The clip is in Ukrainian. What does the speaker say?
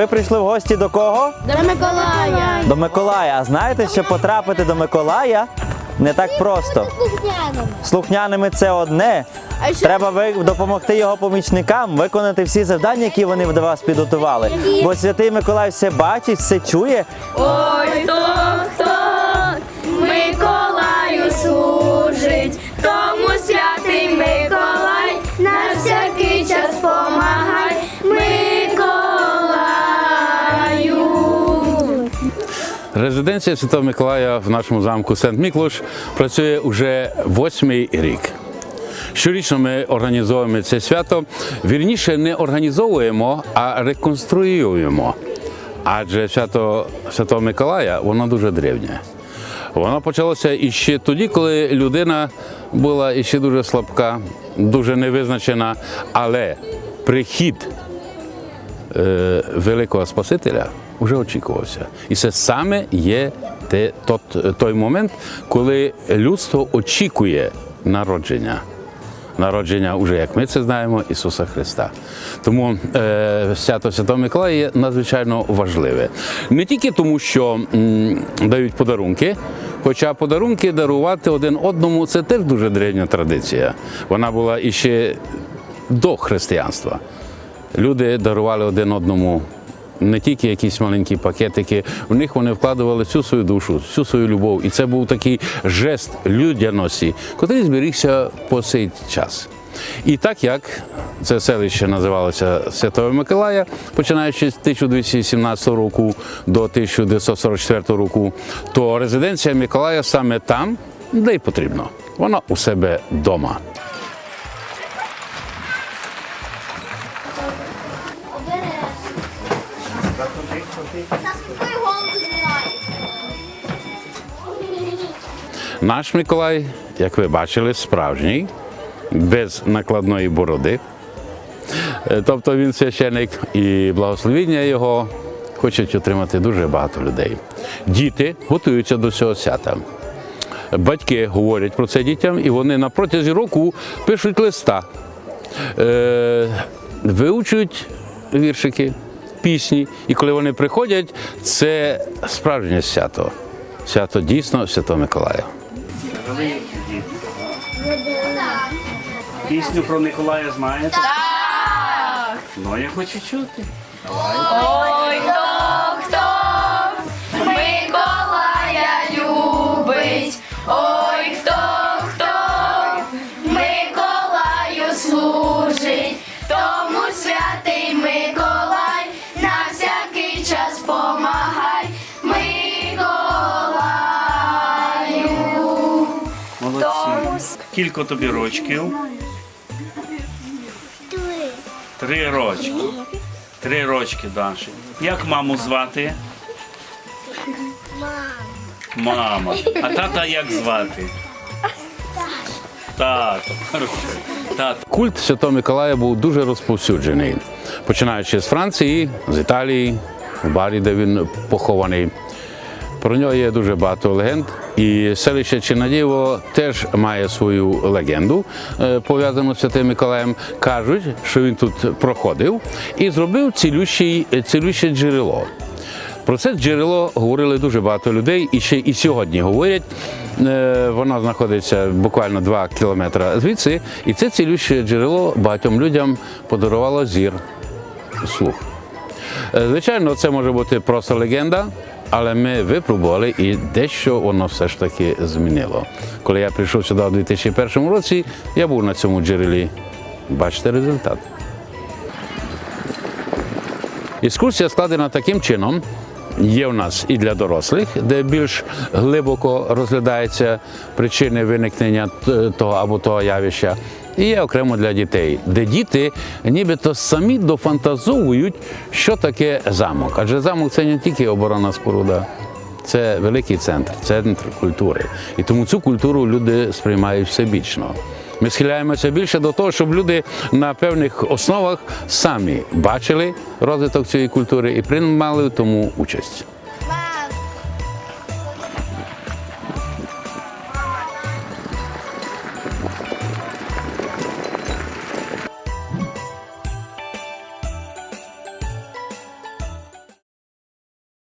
ви прийшли в гості до кого? До Миколая. До Миколая. А знаєте, що потрапити до Миколая не так просто. Слухняними це одне. А ще- Треба ви допомогти його помічникам виконати всі завдання, які вони до вас підготували. Бо святий Миколай все бачить, все чує. Ой, хто, хто Миколаю служить, тому святий Миколай Резиденція Святого Миколая в нашому замку Сент-Міклуш працює уже восьмий рік. Щорічно ми організовуємо це свято. Вірніше не організовуємо, а реконструюємо. Адже свято Святого Миколая воно дуже древнє. Воно почалося іще тоді, коли людина була іще дуже слабка, дуже невизначена, але прихід е, великого Спасителя вже очікувався. І це саме є те, тот, той момент, коли людство очікує народження. Народження, уже як ми це знаємо, Ісуса Христа. Тому е, свято Святого Миколая є надзвичайно важливе. Не тільки тому, що м, дають подарунки, хоча подарунки дарувати один одному це теж дуже древня традиція. Вона була іще до християнства. Люди дарували один одному не тільки якісь маленькі пакетики, в них вони вкладували всю свою душу, всю свою любов. І це був такий жест людяності, котрий зберігся по цей час. І так як це селище називалося Святого Миколая, починаючи з 1217 року до 1944 року, то резиденція Миколая саме там, де й потрібно. Вона у себе вдома. Наш Миколай, як ви бачили, справжній, без накладної бороди. Е, Тобто він священик і благословіння його хочуть отримати дуже багато людей. Діти готуються до цього свята. Батьки говорять про це дітям, і вони на протязі року пишуть листа, е, виучують віршики, пісні. І коли вони приходять, це справжнє свято. Свято дійсно Святого Миколая. Пісню про Миколая знаєте? Так! Ну, я хочу чути. Ой, Скільки тобі рочків? Три рочки. Три рочки, Даші. Як маму звати? Мама. Мама. А тата як звати? Тато. Тато. Культ Святого Миколая був дуже розповсюджений, починаючи з Франції, з Італії, в Барі, де він похований. Про нього є дуже багато легенд. І селище Чинадіво теж має свою легенду, е, пов'язану з Святим Миколаєм. Кажуть, що він тут проходив і зробив цілющий, цілюще джерело. Про це джерело говорили дуже багато людей, і ще і сьогодні говорять. Е, Воно знаходиться буквально 2 кілометри звідси, і це цілюще джерело багатьом людям подарувало зір, слух. Е, Звичайно, це може бути просто легенда, але ми випробували і дещо воно все ж таки змінило. Коли я прийшов сюди у 2001 році, я був на цьому джерелі. Бачите результат. Екскурсія складена таким чином. Є в нас і для дорослих, де більш глибоко розглядаються причини виникнення того або того явища. І є окремо для дітей, де діти нібито самі дофантазовують, що таке замок. Адже замок це не тільки оборонна споруда, це великий центр, центр культури. І тому цю культуру люди сприймають всебічно. Ми схиляємося більше до того, щоб люди на певних основах самі бачили розвиток цієї культури і приймали в тому участь.